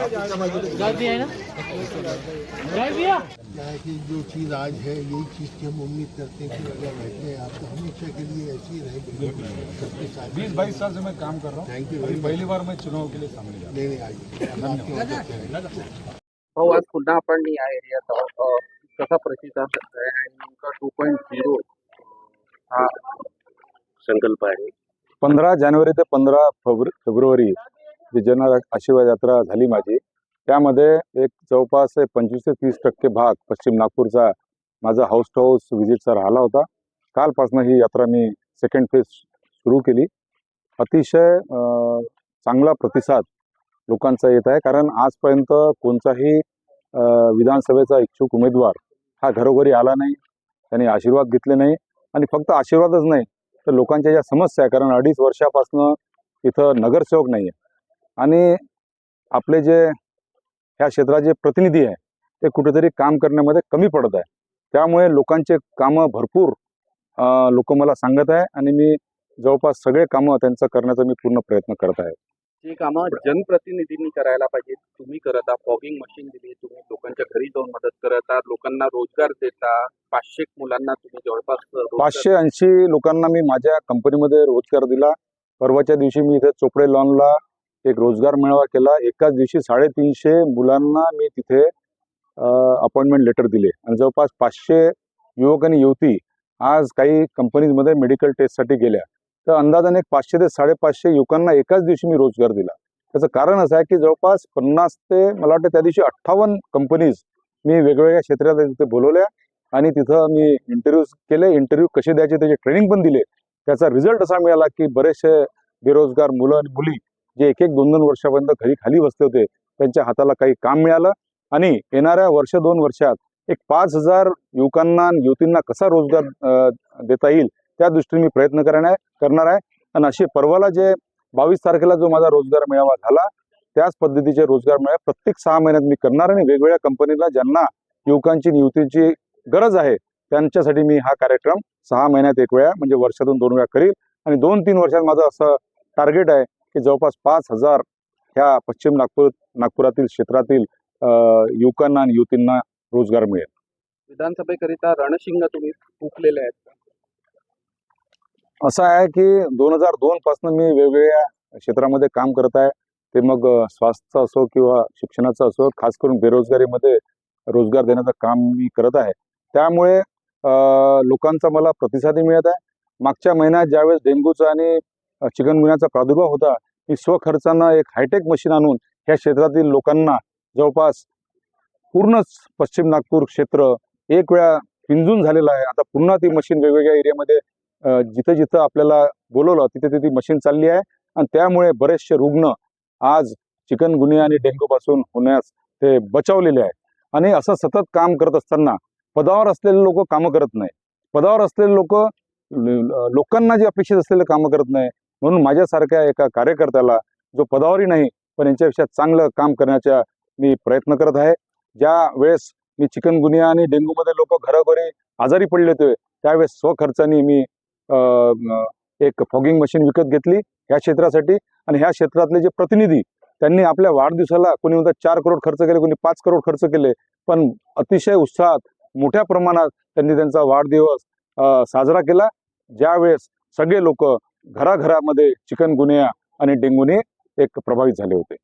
क्या है कि जो चीज़ आज है यही चीज़ की हम उम्मीद करते हैं कि अगर बैठे हैं आप तो हमेशा के लिए ऐसी ही रहेगी। बीस बाईस साल से मैं काम कर रहा हूँ। थैंक यू पहली बार मैं चुनाव के लिए सामने जा नहीं नहीं आइए आपकी मदद करें हो आज पुन्हा आपण या एरियात कसा प्रतिसाद आहे आणि नेमका टू पॉईंट झिरो हा संकल्प आहे पंधरा जानेवारी ते पंधरा फेब्रु फेब्रुवारी जी जन आशीर्वाद यात्रा झाली माझी. त्यामध्ये एक जवळपास पंचवीस ते तीस टक्के भाग पश्चिम नागपूरचा माझा हाऊस टू हाऊस व्हिजिटचा राहिला होता. कालपासून ही यात्रा मी सेकंड फेज सुरू केली. अतिशय चांगला प्रतिसाद लोकांचा येत आहे. कारण आजपर्यंत कोणताही विधानसभेचा इच्छुक उमेदवार हा घरोघरी आला नाही. त्यांनी आशीर्वाद घेतले नाही. आणि फक्त आशीर्वादच नाही तर लोकांच्या ज्या समस्या आहे कारण अडीच वर्षापासून इथं नगरसेवक नाही आहे आणि आपले जे ह्या क्षेत्राचे प्रतिनिधी आहे ते कुठेतरी काम करण्यामध्ये कमी पडत आहे. त्यामुळे लोकांचे कामं भरपूर लोक मला सांगत आहे आणि मी जवळपास सगळे कामं त्यांचं करण्याचा मी पूर्ण प्रयत्न करत आहे. जी कामं जनप्रतिनिधींनी करायला पाहिजे तुम्ही करता फॉगिंग मशीन दिली तुम्ही लोकांच्या घरी जाऊन मदत करता लोकांना रोजगार देता पाचशे मुलांना तुम्ही जवळपास पाचशे ऐंशी लोकांना मी माझ्या कंपनीमध्ये रोजगार दिला. परवाच्या दिवशी मी इथे चोपडे लॉनला एक रोजगार मेळावा केला. एकाच दिवशी साडेतीनशे मुलांना मी तिथे अपॉइंटमेंट लेटर दिले. आणि जवळपास पाचशे युवक आणि युवती आज काही कंपनीजमध्ये मेडिकल टेस्टसाठी गेल्या. तर अंदाजाने एक पाचशे ते साडेपाचशे युवकांना एकाच दिवशी मी रोजगार दिला. त्याचं कारण असं आहे की जवळपास पन्नास ते मला वाटतं त्या दिवशी अठ्ठावन्न कंपनीज मी वेगवेगळ्या क्षेत्रात तिथे बोलवल्या. आणि तिथं मी इंटरव्ह्यूज केले. इंटरव्ह्यू कसे द्यायचे त्याचे ट्रेनिंग पण दिले. त्याचा रिझल्ट असा मिळाला की बरेचसे बेरोजगार मुलं आणि मुली जे एक एक दोन दोन वर्षापर्यंत घरी खाली बसले होते त्यांच्या हाताला काही काम मिळालं आणि येणाऱ्या वर्ष दोन वर्षात एक पाच हजार युवकांना युवतींना कसा रोजगार देता येईल त्या दृष्टीने मी प्रयत्न करणार करणार आहे. आणि असे परवाला जे बावीस तारखेला जो माझा रोजगार मेळावा झाला त्याच पद्धतीचे रोजगार मेळावे. प्रत्येक सहा महिन्यात मी करणार आणि वेगवेगळ्या कंपनीला ज्यांना युवकांची नियुक्तीची गरज आहे त्यांच्यासाठी मी हा कार्यक्रम सहा महिन्यात एक वेळा म्हणजे वर्षातून दोन वेळा करील. आणि दोन तीन वर्षात माझं असं टार्गेट आहे की जवळपास पाच हजार ह्या पश्चिम नागपूर नागपुरातील क्षेत्रातील युवकांना आणि युवतींना रोजगार मिळेल. विधानसभेकरिता रणशिंग तुम्ही फुकलेले आहेत असं आहे की दोन हजार दोन पासून मी वेगवेगळ्या क्षेत्रामध्ये काम करत आहे. ते मग स्वास्थ्य असो किंवा शिक्षणाचं असो खास करून बेरोजगारीमध्ये रोजगार देण्याचं काम मी करत आहे. त्यामुळे लोकांचा मला प्रतिसादही मिळत आहे. मागच्या महिन्यात ज्यावेळेस डेंग्यूचा आणि चिकनगुन्याचा प्रादुर्भाव होता. मी स्वखर्चानं एक हायटेक मशीन आणून ह्या क्षेत्रातील लोकांना जवळपास पूर्णच पश्चिम नागपूर क्षेत्र एक वेळा पिंजून झालेलं आहे. आता पुन्हा ती मशीन वेगवेगळ्या एरियामध्ये जिथं जिथं आपल्याला बोलवलं तिथे तिथे ती मशीन चालली आहे. आणि त्यामुळे बरेचसे रुग्ण आज चिकनगुन्हे आणि डेंग्यूपासून होण्यास ते बचावलेले आहेत. आणि असं सतत काम करत असताना पदावर असलेले लोक कामं करत नाही पदावर असलेले लोक लोकांना जे अपेक्षित असलेले कामं करत नाही म्हणून माझ्यासारख्या एका कार्यकर्त्याला जो पदावरी नाही पण यांच्यापेक्षा चांगलं काम करण्याचा मी प्रयत्न करत आहे. ज्या वेळेस मी चिकनगुनिया आणि डेंग्यूमध्ये लोक घरोघरी आजारी पडले होते त्यावेळेस स्वखर्चाने मी एक फॉगिंग मशीन विकत घेतली ह्या क्षेत्रासाठी. आणि ह्या क्षेत्रातले जे प्रतिनिधी त्यांनी आपल्या वाढदिवसाला कोणी म्हणतात चार करोड खर्च केले कोणी पाच करोड खर्च केले पण अतिशय उत्साहात मोठ्या प्रमाणात त्यांनी त्यांचा वाढदिवस साजरा केला. ज्यावेळेस सगळे लोक घराघरामध्ये चिकनगुनिया आणि डेंग्यूने एक प्रभावित झाले होते.